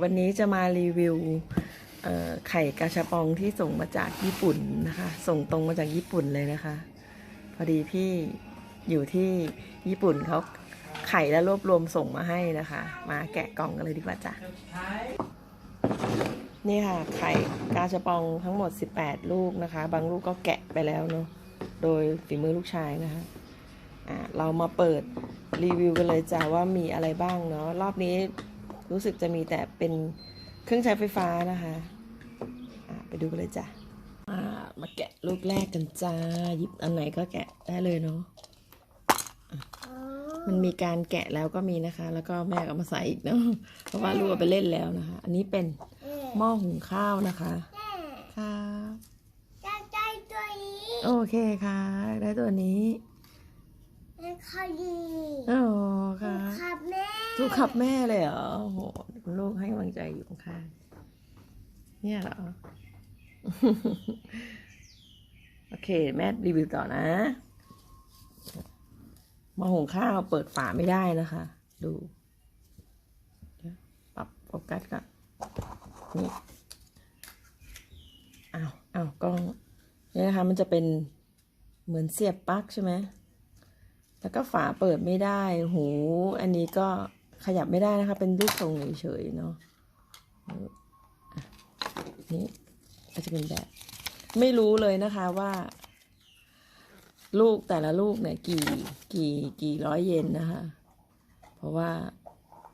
วันนี้จะมารีวิวไข่กาชาปองที่ส่งมาจากญี่ปุ่นนะคะ ส่งตรงมาจากญี่ปุ่นเลยนะคะ พอดีพี่อยู่ที่ญี่ปุ่นเขาไข่และรวบรวมส่งมาให้นะคะ มาแกะกล่องกันเลยดีกว่าจ้ะนี่ค่ะ ไข่กาชาปองทั้งหมด 18 ลูกนะคะ บางลูกก็แกะไปแล้วเนาะโดยฝีมือลูกชายนะคะะเรามาเปิดรีวิวกันเลยจ้ะว่ามีอะไรบ้างเนาะรอบนี้ รู้สึกจะมีแต่เป็นเครื่องใช้ไฟฟ้านะคะอะไปดูกันเลยจ้ะอ่ามาแกะลูกแรกกันจ้าหยิบอันไหนก็แกะได้เลยเนาะอะมันมีการแกะแล้วก็มีนะคะ แล้วก็แม่ก็มาใส่อีกเนาะเพราะว่าลูกเอาไปเล่นแล้วนะคะ อันนี้เป็นหม้อหุงข้าวนะคะค่ะจะได้ตัวนี้โอเคค่ะ ได้ตัวนี้เป็นคอดีอ๋อค่ะครับแม่ ถูกขับแม่เลยเหรอโอ้โหคุณลูกให้กำลังใจอยู่ข้างเนี่ยเหรอ โอเค แม่รีวิวต่อนะม้อหุงข้าวเปิดฝาไม่ได้นะคะ ดูปรับโฟกัสก่อนนี่อ้าวอ้าวกล้องเนี่ยนะคะ มันจะเป็นเหมือนเสียบปลั๊กใช่ไหมแล้วก็ฝาเปิดไม่ได้ หู อันนี้ก็ ขยับไม่ได้นะคะ เป็นรูปทรงเฉยๆเนาะนี่อาจจะเป็นแบบ ไม่รู้เลยนะคะว่า ลูกแต่ละลูกเนี่ยกี่กี่กี่ร้อยเยนนะคะ เพราะว่า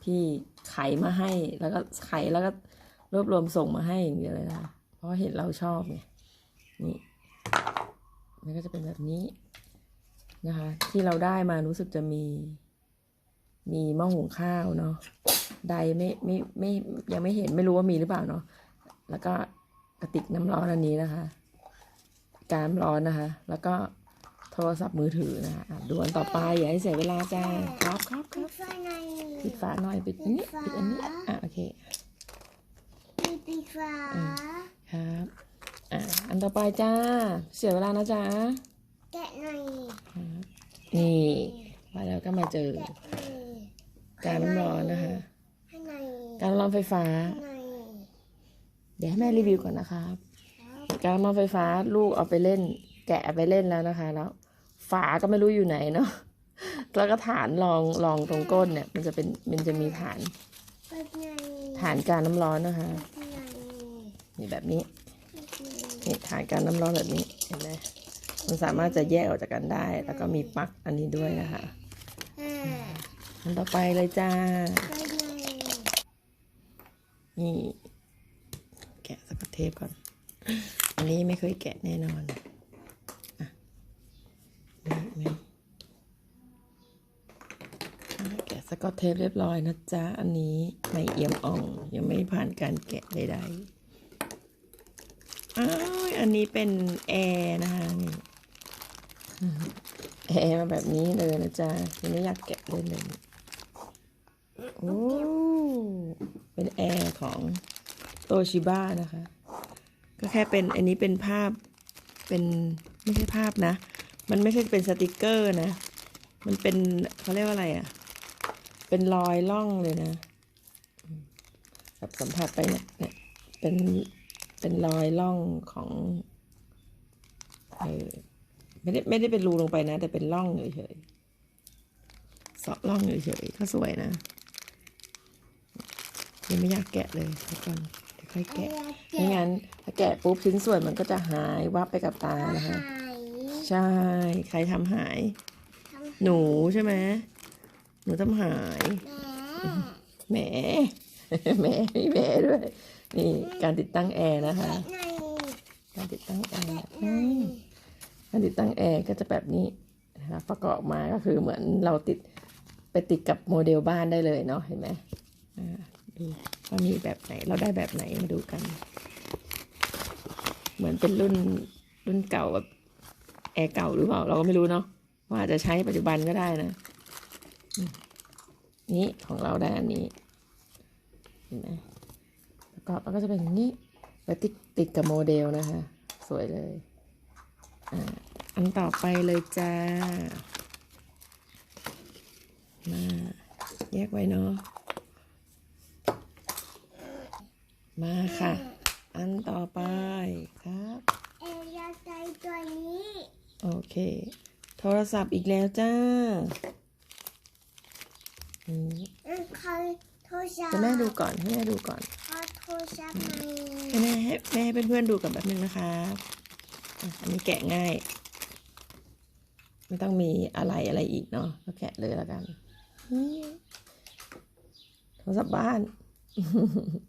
พี่ไขมาให้แล้วก็ไขแล้วก็รวบรวมส่งมาให้อย่างเดียวเลยนะคะเพราะเห็นเราชอบไงนี่มันก็จะเป็นแบบนี้นะคะ ที่เราได้มารู้สึกจะมี มีหม้อหุงข้าวเนาะใดไม่ไม่ไม่ยังไม่เห็นไม่รู้ว่ามีหรือเปล่าเนาะแล้วก็กระติกน้ำร้อนอันนี้นะคะ การน้ำร้อนนะคะ แล้วก็โทรศัพท์มือถือนะคะอะดูอันต่อไปอย่าให้เสียเวลาจ้าครับครับคมีรับไฟในปิดฝาหน่อยปิดอันนี้ปิดอันนี้อะโอเคมีปีกฟ้าครับอะอันต่อไปจ้า เสียเวลานะจ๊ะแกะในนี่ไปแล้วก็มาเจอแกะในการน้ำร้อนนะคะข้างในการน้ำร้อนไฟฟ้าข้างในเดี๋ยวให้แม่รีวิวก่อนนะครับครับการน้ำมันไฟฟ้าลูกเอาไปเล่น แกะไปเล่นแล้วนะคะ แล้ว ฝาก็ไม่รู้อยู่ไหนเนาะแล้วก็ฐานรองรองตรงก้นเนี่ย มันจะเป็นมันจะมีฐานเปิดในฐานการน้ำร้อนนะคะเปิดในนี่แบบนี้เปิดในนี่ฐานการน้ำร้อนแบบนี้เห็นไหมมันสามารถจะแยกออกจากกันได้ แล้วก็มีปลั๊กอันนี้ด้วยนะคะอ่า อันต่อไปเลยจ้าเปิดในนี่ แกะสกอตเทปก่อน อันนี้ไม่เคยแกะแน่นอนอะนี่แกะสกอตเทปเรียบร้อยนะจ๊ะ อันนี้ไม่เอี่ยมอ่อง ยังไม่ผ่านการแกะใดๆอ้าวอันนี้เป็นแอร์นะคะนี่แอร์มาแบบนี้เลยนะจ๊ะยังไม่อยากแกะเลยเลย โอ้เป็นแอร์ของโตชิบ้านะคะ ก็แค่เป็นอันนี้เป็นภาพเป็นไม่ใช่ภาพนะ มันไม่ใช่เป็นสติกเกอร์นะ มันเป็นเขาเรียกว่าอะไรอะ่ะ เป็นรอยล่องเลยนะแบบสัมผัสไปเนี่ยเนี่ยเป็นเป็นรอยล่องของเออไม่ได้ไม่ได้เป็นรูลงไปนะ แต่เป็นร่องเฉยๆเสาะร่องเฉยๆก็สวยนะ ยังไม่อยากแกะเลยทุกคนเดี๋ยวค่อยแกะไม่งั้นถ้าแกะปุ๊บชิ้นส่วนมันก็จะหายวับไปกับตานะคะหายใช่ ใครทำหายทำหนูใช่ไหมหนูทำหายแม่แหมแหมมีแหมด้วย นี่การติดตั้งแอร์นะคะในการติดตั้งแอร์ในอืมการติดตั้งแอร์ก็จะแบบนี้นะคะประกอบมาก็คือเหมือนเราติดไปติดกับโมเดลบ้านได้เลยเนาะเห็นไหมอ่า ดูว่ามีแบบไหนเราได้แบบไหนมาดูกัน เหมือนเป็นรุ่นรุ่นเก่าแบบแอร์เก่าหรือเปล่าเราก็ไม่รู้เนาะว่าจะใช้ปัจจุบันก็ได้นะ นี่ของเราได้อันนี้เห็นไหมแล้วก็มันก็จะเป็นอย่างนี้ไปติดติดกับโมเดลนะคะ สวยเลยอ่าอันต่อไปเลยจ้ามาแยกไว้เนาะ มาค่ะ อันต่อไปครับเอออยากได้ตัวนี้ โอเค โทรศัพท์อีกแล้วจ้าอืมอืมขอโทรศัพท์จะแม่ดูก่อนให้แม่ดูก่อนขอโทรศัพท์ไหมให้แม่ให้แม่ให้เพื่อนๆดูกันแบบนึงนะคะอะอันนี้แกะง่าย ไม่ต้องมีอะไรอะไรอีกเนาะก็แกะเลยแล้วกันนี่โทรศัพท์บ้าน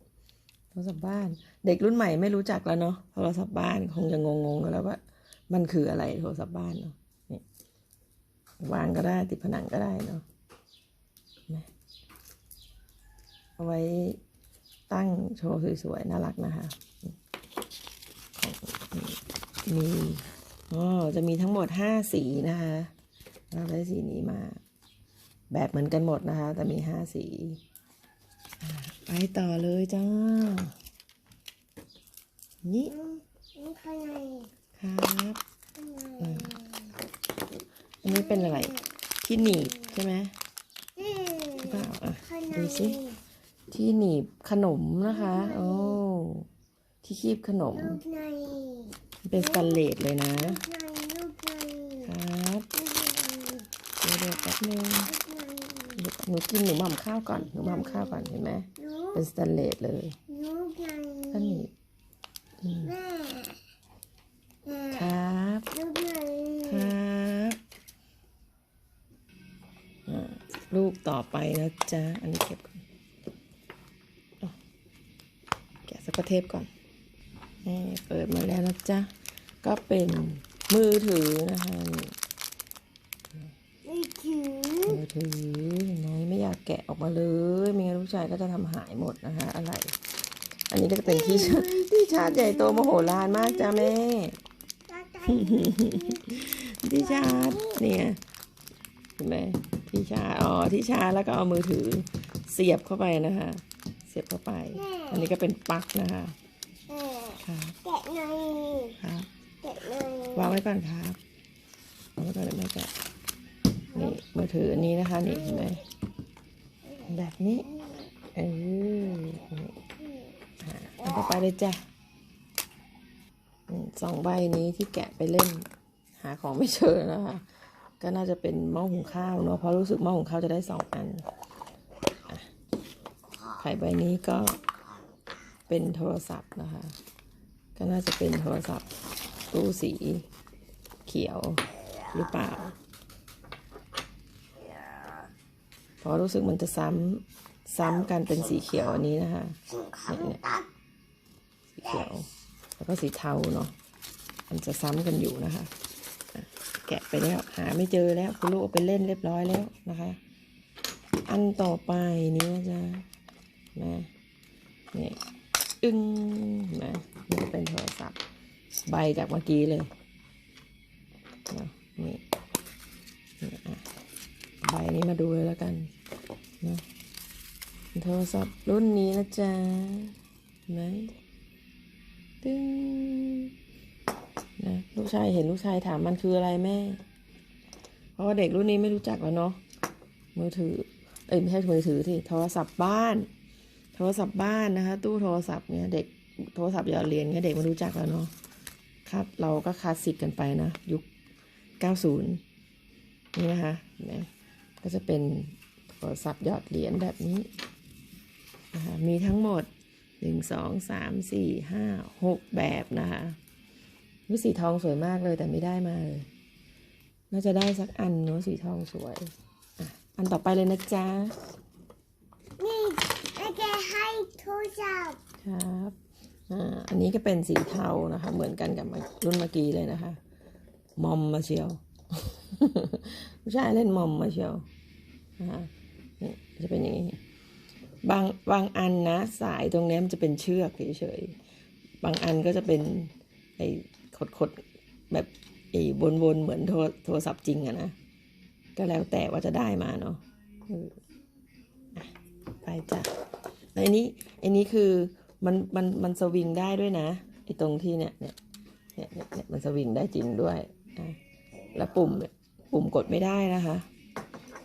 โท รศัพท์บ้าน เด็กรุ่นใหม่ไม่รู้จักแล้วเนาะโทรศัพท์บ้านคงจะงงๆกันแล้วว่า มันคืออะไรโทรศัพท์บ้านเนาะนี่วางก็ได้ติดผนังก็ได้เนาะเห็นไหมเอาไว้ตั้งโชว์สวยๆน่ารักนะคะมีอ๋อจะมีทั้งหมดห้าสีนะคะเราได้สีนี้มา แบบเหมือนกันหมดนะคะ แต่มีห้าสี ไปต่อเลยจ้า นี่ข้างในครับนอันนี้เป็นอะไร ที่หนีบใช่ไหมเปล่าอะดูสิที่หนีบขนมนะคะ โอ้ ที่คีบขนม เป็นสแตนเลสเลยนะลูกในลูกในครับเดี๋ยวแป๊บนึงหนูกินหนูหม่ำข้าวก่อน หนูหม่ำข้าวก่อนเห็นไหม เป็นสแตนเลสเลยลูกในก็หนีบอืมแม่แม่ครับลูกในครับอ่าลูกต่อไปนะจ๊ะ อันนี้เก็บก่อนอะแกะสกอตเทปก่อนนี่เปิดมาแล้วนะจ๊ะ ก็เป็นมือถือนะคะนี่ไม่ถือ มือถือเห็นไหมไม่อยากแกะออกมาเลยไม่งั้นลูกชายก็จะทำหายหมดนะคะ อะไร อันนี้ก็จะเป็นที่ชาร์จที่ชาร์จใหญ่โตมโหฬารมากจ้าแม่ตาตาที่ชาร์จเนี่ยเห็นไหมที่ชาร์จอ๋อที่ชาร์จแล้วก็เอามือถือเสียบเข้าไปนะคะ เสียบเข้าไป อันนี้ก็เป็นปลั๊กนะคะแม่ครับแกะในครับแกะในวางไว้ก่อนครับวางไว้ก่อนเดี๋ยวแม่จะ นี่มือถืออันนี้นะคะนี่เห็นไหมแบบนี้ เออเอาไปเลยจ้ะอืมสองใบนี้ที่แกะไปเล่น หาของไม่เจอนะคะ ก็น่าจะเป็นหม้อหุงข้าวเนาะเพราะรู้สึกหม้อหุงข้าวจะได้สองอันไข่ใบนี้ก็เป็นโทรศัพท์นะคะ ก็น่าจะเป็นโทรศัพท์ตู้สีเขียวหรือเปล่า เพราะรู้สึกมันจะซ้ำซ้ำกันเป็นสีเขียวอันนี้นะคะเนี่ยเนี่ยสีเขียวแล้วก็สีเทาเนาะมันจะซ้ำกันอยู่นะคะ แกะไปแล้ว หาไม่เจอแล้วคุณลูกเอาไปเล่นเรียบร้อยแล้วนะคะ อันต่อไปนี้นะจ๊ะนะนี่อึ้งนะนี่ก็เป็นโทรศัพท์ใบจากเมื่อกี้เลยเนาะนี่นี่อะ ใบนี้มาดูเลยแล้วกันนะโทรศัพท์รุ่นนี้นะจ๊ะเห็นไหมตึ้งนะลูกชายเห็นลูกชายถามมันคืออะไรแม่ เพราะว่าเด็กรุ่นนี้ไม่รู้จักแล้วเนาะมือถือ เอ้ยไม่ใช่มือถือที่โทรศัพท์บ้าน โทรศัพท์บ้านนะคะ ตู้โทรศัพท์เนี่ยเด็กโทรศัพท์หยอดเหรียญเนี่ยเด็กไม่รู้จักแล้วเนาะครับเราก็คลาสสิกกันไปนะ ยุค 90 นี่นะคะนไหม ก็จะเป็นโทรศัพท์หยอดเหรียญแบบนี้นะคะมีทั้งหมด 1 2 3 4 5 6 แบบนะคะวิสีทองสวยมากเลยแต่ไม่ได้มาเลยน่าจะได้สักอันเนาะสีทองสวยอะอันต่อไปเลยนะจ๊ะ นี่แม่แกให้โทรศัพท์ครับอ่าอันนี้ก็เป็นสีเทานะคะ เหมือนกันกับรุ่นเมื่อกี้เลยนะคะ มอมมาเชียว ผู้ชายเล่นมอมมาเชียวนะคะนี่จะเป็นอย่างนี้บางบางอันนะ สายตรงนี้มันจะเป็นเชือกเฉยๆบางอันก็จะเป็นไอ้ขดๆแบบไอ้วนๆเหมือนโทรโทรศัพท์จริงอะนะก็แล้วแต่ว่าจะได้มาเนาะะไปจ้ะแล้วอันนี้อันนี้คือมันมันมันสวิงได้ด้วยนะไอ้ตรงที่เนี่ยเนี่ยเนี่ยเนี่ยเนี่ยมันสวิงได้จริงด้วยอะแล้วปุ่มเนี่ย ปุ่มกดไม่ได้นะคะ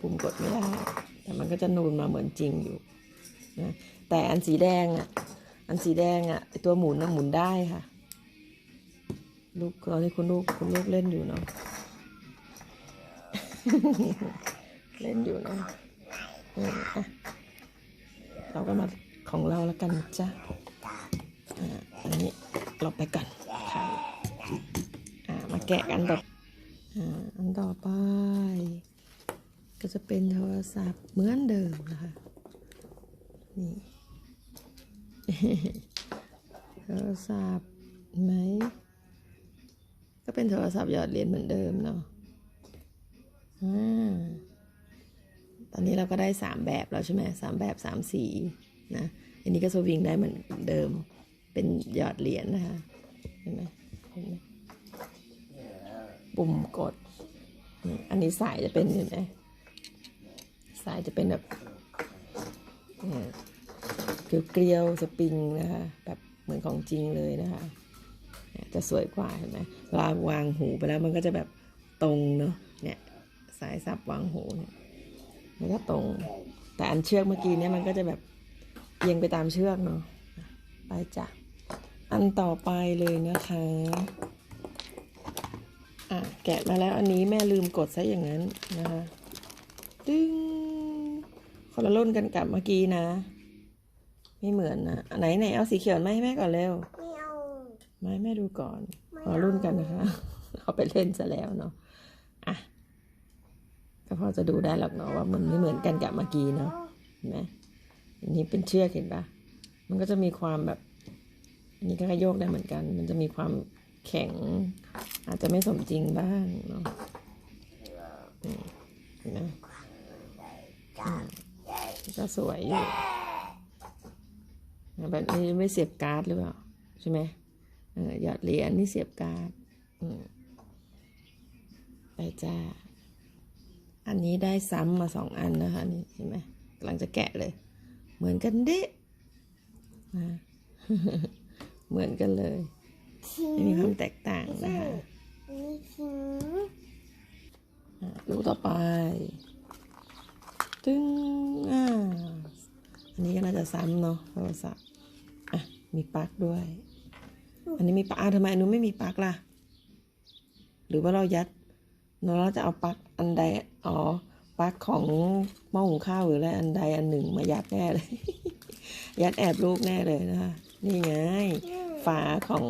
ปุ่มกดไม่ได้ แต่มันก็จะนูนมาเหมือนจริงอยู่นะแต่อันสีแดงอะ อันสีแดงอะ่ะตัวหมุนนะหมุนได้ค่ะ ลูกตอนนี้คุณลูกคุณลูกเล่นอยู่เนาะ เล่นอยู่เนาะเราก็มาของเราแล้วกันจ้ะอ่าอันนี้เราไปกันถ่ายอ่ามาแกะกันต่อ อันต่อไป ก็จะเป็นโทรศัพท์เหมือนเดิมนะคะ นี่ โทรศัพท์ไหม ก็เป็นโทรศัพท์หยอดเหรียญเหมือนเดิมเนาะอ่าตอนนี้เราก็ได้สามแบบแล้วใช่ไหมสามแบบสามสีนะ อันนี้ก็สวิงได้เหมือนเดิม เป็นหยอดเหรียญนะคะ เห็นไหมเห็นไหม ปุ่มกดนี่อันนี้สายจะเป็นเห็นไหมสายจะเป็นแบบเนี่ยเกลียวๆสปริงนะคะ แบบเหมือนของจริงเลยนะคะ จะสวยกว่าเห็นไหมเวลาวางหูไปแล้วมันก็จะแบบตรงเนาะ เนี่ยสายสับวางหูเนี่ยมันก็ตรง แต่อันเชือกเมื่อกี้เนี่ยมันก็จะแบบเอียงไปตามเชือกเนาะ ไปจ้ะ อันต่อไปเลยนะคะ อะแกะมาแล้วอันนี้แม่ลืมกดซะอย่างนั้นนะคะดึงคนละรุ่นกันกับเมื่อกี้นะ ไม่เหมือนนะอันไหนไหนเอาสีเขียวมาให้แม่ก่อนเร็วไม่เอามาให้แม่ดูก่อนไม่ขอรุ่นกันนะคะเอาไปเล่นซะแล้วเนาะอะก็พอจะดูได้หรอกเนาะว่ามันไม่เหมือนกันกับเมื่อกี้เนาะเห็นไหมอันนี้เป็นเชือกเห็นปะมันก็จะมีความแบบ อันนี้ก็โยกได้เหมือนกัน มันจะมีความแข็ง อาจจะไม่สมจริงบ้างเนาะอืมนไหมอืมก็สวยอยู่แบบนี้ไม่เสียบการ์ดหรือเปล่าใช่ไหมเออหยอดเหรียญนี่เสียบการ์ดไปจ้า อันนี้ได้ซ้ำมาสองอันนะคะนี่เห็นไหมกำลังจะแกะเลย เหมือนกันเด้เหมือนกันเลยไม่มีความแตกต่างนะคะ ลูกต่อไป ตึ้งอ่าอันนี้ก็น่าจะซ้ำเนาะโทรศัพท์อะ มีปลั๊กด้วย อันนี้มีปลั๊กอะทำไมอันนู้นไม่มีปลั๊กล่ะ หรือว่าเรายัดเราจะเอาปลั๊กอันใด อ๋อ ปลั๊กของหม้อหุงข้าวหรืออะไรอันใดอันหนึ่งมายัดแน่เลย ยัดแอบลูกแน่เลยนะคะ นี่ไง ฝาของ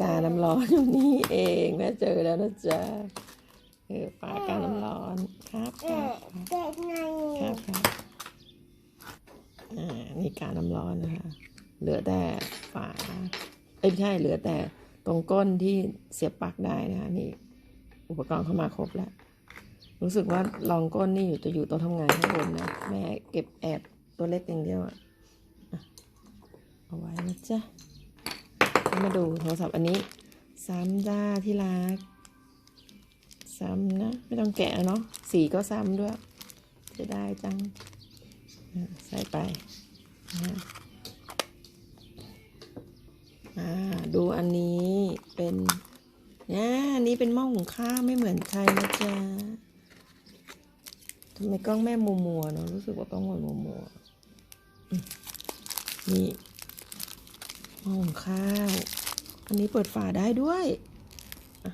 กาน้ำร้อนอยู่นี่เองแม่เจอแล้วนะจ๊ะเออฝากาน้ำร้อนครับคเด็รับกเด็กไงครับครับอ่านี่กาน้ำร้อนนะคะ เหลือแต่ฝาเอ้ยไม่ใช่เหลือแต่ตรงก้นที่เสียบปลั๊กได้นะคะนี่ อุปกรณ์เข้ามาครบแล้ว รู้สึกว่ารองก้นนี่อยู่จะอยู่โต๊ะทำงานข้างบนนะ แม่เก็บแอบตัวเล็กอย่างเดียวอะอะเอาไว้นะจ๊ะ มาดูโทรศัพท์อันนี้ ซ้ำจ้าที่รัก ซ้ำนะ ไม่ต้องแกะเนาะสีก็ซ้ำด้วย จะได้จังใส่ไปนะดูอันนี้เป็นเนี่ยอันนี้เป็นหม้อหุงข้าวไม่เหมือนใครนะจ๊ะทำไมกล้องแม่มัวมัวเนาะรู้สึกว่ากล้องมัวมัวมนี่ หม้อหุงข้าว อันนี้เปิดฝาได้ด้วยอะ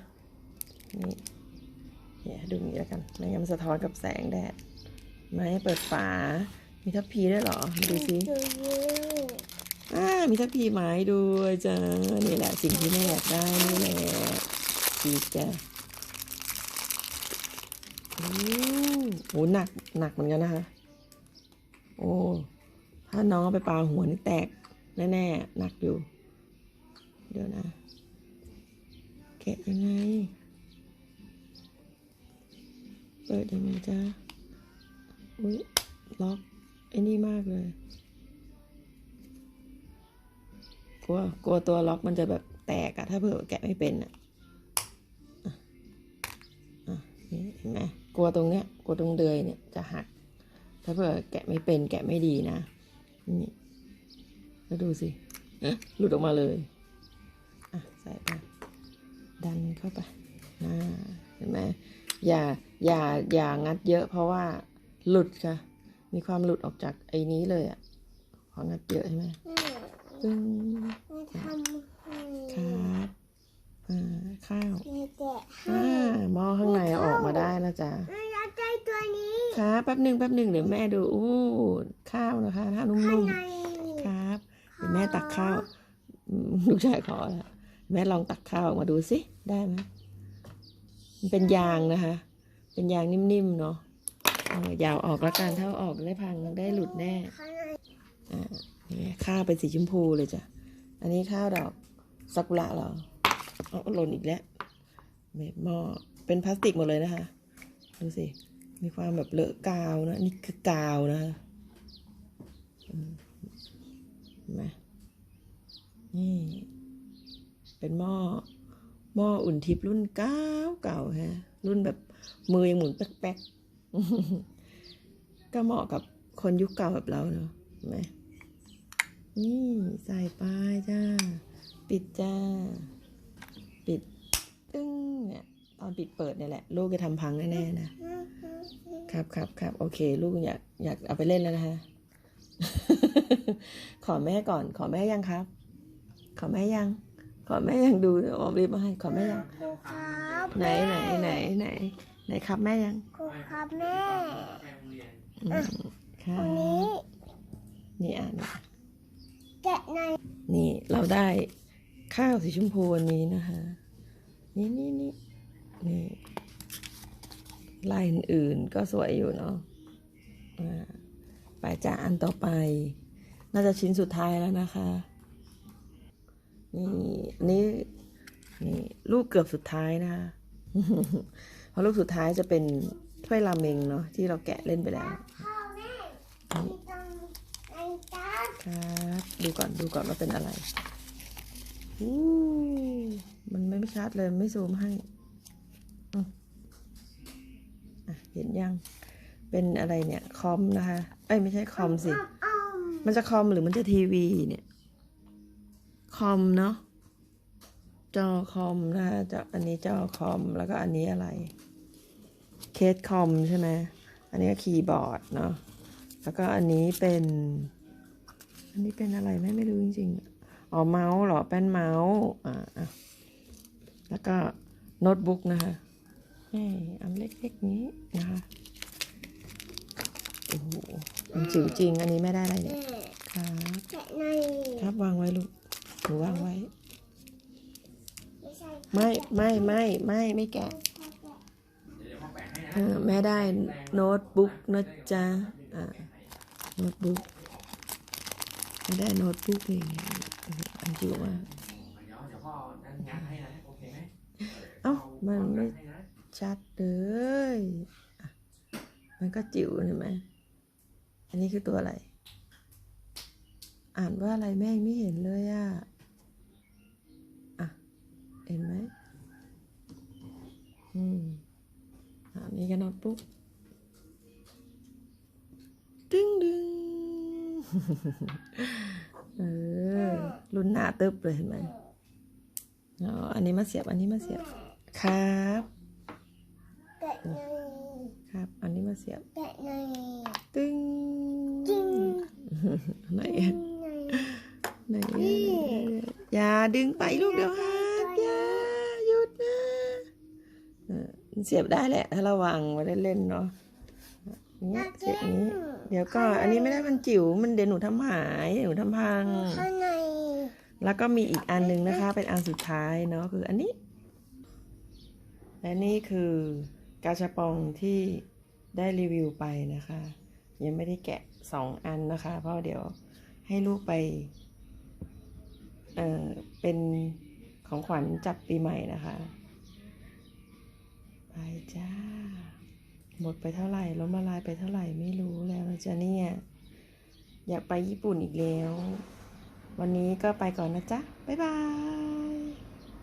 นี่เนี่ยดูอย่างนี้แล้วกันไม่งั้นมันสะท้อนกับแสงแดดไม่ให้เปิดฝา มีทัพพีด้วยเหรอดูสิดูยูอ่ามีทัพพีไม้ด้วยจ้านี่แหละสิ่งที่แม่อยากได้นี่แหละดีจ้ะโอ้โหหนักหนักเหมือนกันนะคะ โอ้ ถ้าน้องเอาไปปาหัวนี่แตก แน่ๆหนักอยู่ เดี๋ยวนะแกะยังไง เปิดยังไงจ้าอุ้ยล็อกไอ้นี่มากเลยกลัวกลัวตัวล็อกมันจะแบบแตกอะถ้าเผื่อแกะไม่เป็นอะอะเห็นไหมกลัวตรงเนี้ยกลัวตรงเดยเนี่ยจะหัก ถ้าเผื่อแกะไม่เป็นแกะไม่ดีนะนี่ แล้วดูสิเอ๊ะหลุดออกมาเลยอะใส่ไปดันเข้าไปน่าเห็นไหมอย่าอย่าอย่างัดเยอะเพราะว่าหลุดค่ะ มีความหลุดออกจากไอ้นี้เลยอะพองัดเยอะใช่ไหมอืมตึงมาทำให้ครับอ่าข้าวแม่แกะให้อ่าหม้อข้างในเอาออกมาได้นะจ๊ะแม่รักใจตัวนี้ครับแป๊บหนึ่งแป๊บหนึ่งเดี๋ยวแม่ดูอู้ข้าวนะคะข้าวนุ่ข้างมในๆครับเดี๋ยว แม่ตักข้าวลูกชายขอแล้วแม่ลองตักข้าวออกมาดูสิได้ไหมมันเป็นยางนะคะ เป็นยางนิ่มๆเนาะยาวออกล้วกันถ้าออกได้พังได้หลุดแน่ข้างในอ่านี่ข้าวเป็นสีชมพูเลยจ้ะ อันนี้ข้าวดอกซากุระเหรอเอาหล่นอีกแล้วแบบหม้อเป็นพลาสติกหมดเลยนะคะดูสิมีความแบบเลอะกาวนะ นี่คือกาวนะคะอืม ไหมนี่ เป็นหม้อหม้ออุ่นทิพย์รุ่นเก้าเก่าฮะ รุ่นแบบมือยังหมุนแป๊กๆก็เหมาะกับคนยุคเก่าแบบเราเนาะไหมนี่ใส่ไปจ้า ปิดจ้า ปิด ตึ้งเนี่ยตอนปิดเปิดเนี่ยแหละ ลูกจะทำพังแน่ๆนะครับครับครับโอเค ลูกอยากอยากเอาไปเล่นแล้วนะคะ ขอแม่ก่อน ขอแม่ยังครับ ขอแม่ยัง ขอแม่ยังดูเดี๋ยวออมรีบมาให้ขอแม่ยัง ครูครับไหนไหนไหนไหนไหนครับแม่ยังครูครับแม่อืมค่ะตรงนี้นี่อ่านแกะในนี่เราได้ข้าวสีชมพูวันนี้นะคะ นี่นี่นี่นี่ลายอื่นๆก็สวยอยู่เนาะอ่า ไปจ้าอันต่อไป น่าจะชิ้นสุดท้ายแล้วนะคะนี่นี่นี่ลูกเกือบสุดท้ายนะคะเพราะลูกสุดท้ายจะเป็นถ้วยราเมงเนาะที่เราแกะเล่นไปแล้วครับดูก่อนดูก่อนว่าเป็นอะไรอู้มันไม่ชัดเลยไม่ซูมให้อะเห็นยัง เป็นอะไรเนี่ยคอมนะคะ เอ้ยไม่ใช่คอมสิอ้อมมันจะคอมหรือมันจะทีวีเนี่ย คอมเนาะ จอคอมนะคะจออันนี้จอคอมแล้วก็อันนี้อะไร เคสคอมใช่ไหม อันนี้ก็คีย์บอร์ดเนาะ แล้วก็อันนี้เป็น อันนี้เป็นอะไรแม่ไม่รู้จริงๆ อ๋อเมาส์เหรอ เป็นเมาส์ อ่าอะแล้วก็โน้ตบุ๊กนะคะนี่อันเล็กๆนี้นะคะ โอ้โหมันจิ๋วจริง อันนี้ไม่ได้อะไรแม่เนี่ยครับแกะในครับวางไว้ลูกหนูวางไว้ ไม่ใช่ไม่ไม่ไม่ไม่ไม่แกะเออแม่ได้โน้ตบุ๊กนะจ๊ะอ่าโน้ตบุ๊กแม่ได้โน้ตบุ๊กนี่อันจิ๋วมากเดี๋ยวเดี๋ยวพ่อนั่นงานให้นะโอเคไหมเอ้ามันไม่ให้นะชัดเลยอะมันก็จิ๋วเห็นไหม อันนี้คือตัวอะไร อ่านว่าอะไรแม่ยังไม่เห็นเลยอะอะ เห็นไหมอืมอันนี้ก็โน้ตบุ๊กดึงดึงเออรุ่นหน้าตึบเลยเห็นไหมอ๋ออันนี้มาเสียบ อันนี้มาเสียบ ครับแกะในครับ อันนี้มาเสียบ แกะใน ตึ้ง จริง ไหนในอะไหนอะอย่าดึงไปลูกเดี๋ยวหักอย่าหยุดนะเออมันเสียบได้แหละ ถ้าเราวางไว้เล่นๆเนาะเนี้ยเสียบนี้ เดี๋ยวก็อันนี้ไม่ได้มันจิ๋วมันเดี๋ยวหนูทำหายเดี๋ยวหนูทำพังข้างในแล้วก็มีอีกอันหนึงนะคะ เป็นอันสุดท้ายเนาะคืออันนี้ และนี่คือกาชาปองที่ได้รีวิวไปนะคะ ยังไม่ได้แกะ สองอันนะคะ เพราะเดี๋ยวให้ลูกไป เอ่อ เป็นของขวัญจับปีใหม่นะคะ ไปจ้า หมดไปเท่าไหร่ล้มละลายไปเท่าไหร่ไม่รู้แล้วจะเนี่ยอยากไปญี่ปุ่นอีกแล้ว วันนี้ก็ไปก่อนนะจ๊ะ บ๊ายบาย